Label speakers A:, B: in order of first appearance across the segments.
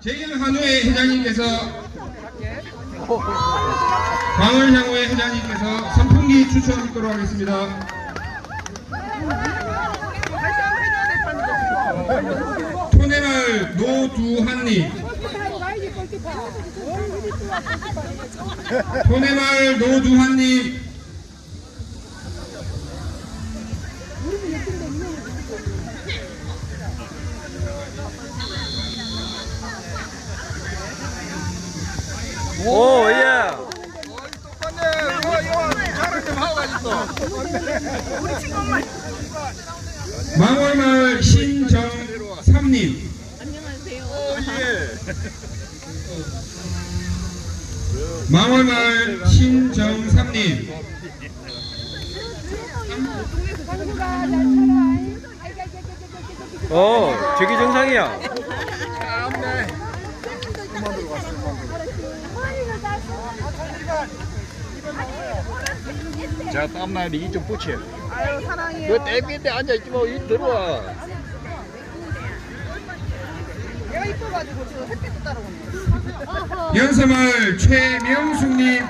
A: 재경 한우회 회장님께서 광월향후회 회장님께서 선풍기 추천하도록 하겠습니다. 토네마을 노두한님 토네마을 노두한님
B: 오, 예.
A: 망월마을 신정삼님
C: 어 예.
A: 망월마을 신정삼님
B: 오, 저기 정상이야.
C: 자 땀나는데 이좀 붙여.
D: 아유 사랑해요.
C: 그 땡긴데 앉아 있지 뭐. 이 들어와.
D: 내가 이뻐가지고 지금 햇빛도 따라오네.
A: 연서마을 최명숙님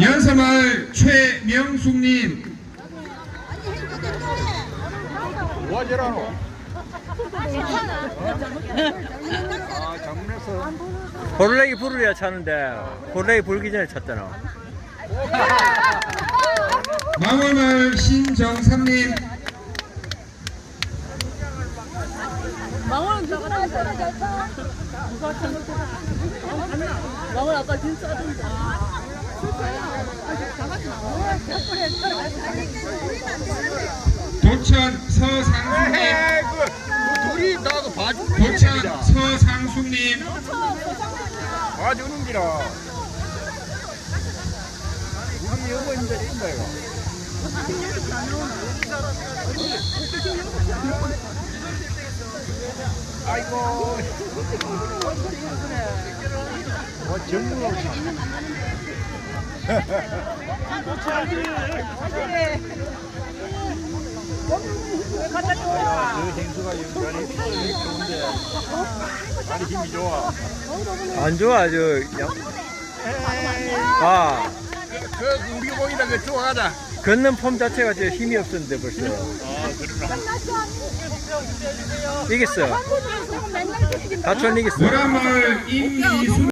A: 연서마을 최명숙님
C: 뭐 하지라노? 아 장문에서.
B: 볼레기 부르려 차는데, 볼레기 불기 전에 찼잖아.
A: 망월마을 신정삼님
D: 망원은 나가는데. 망원 아까 진짜 하던데.
A: 도천
C: 그 둘이 나도 봐주는
A: 도천
C: 기라.
A: 서상숙님
C: 봐주는 기라. 우리 어머님들 인다 이거. 아이고. 뭐 전문 없이. 저 행수가 연관이 좋은데 많이 힘이 좋아.
B: 안 좋아, 저, 양, 아,
C: 그 우리 공이다 그 좋아하다.
B: 걷는 폼 자체가 저 힘이 없었는데 벌써. 이겼어. 다촌 이겼어.
A: 모란마을 임미수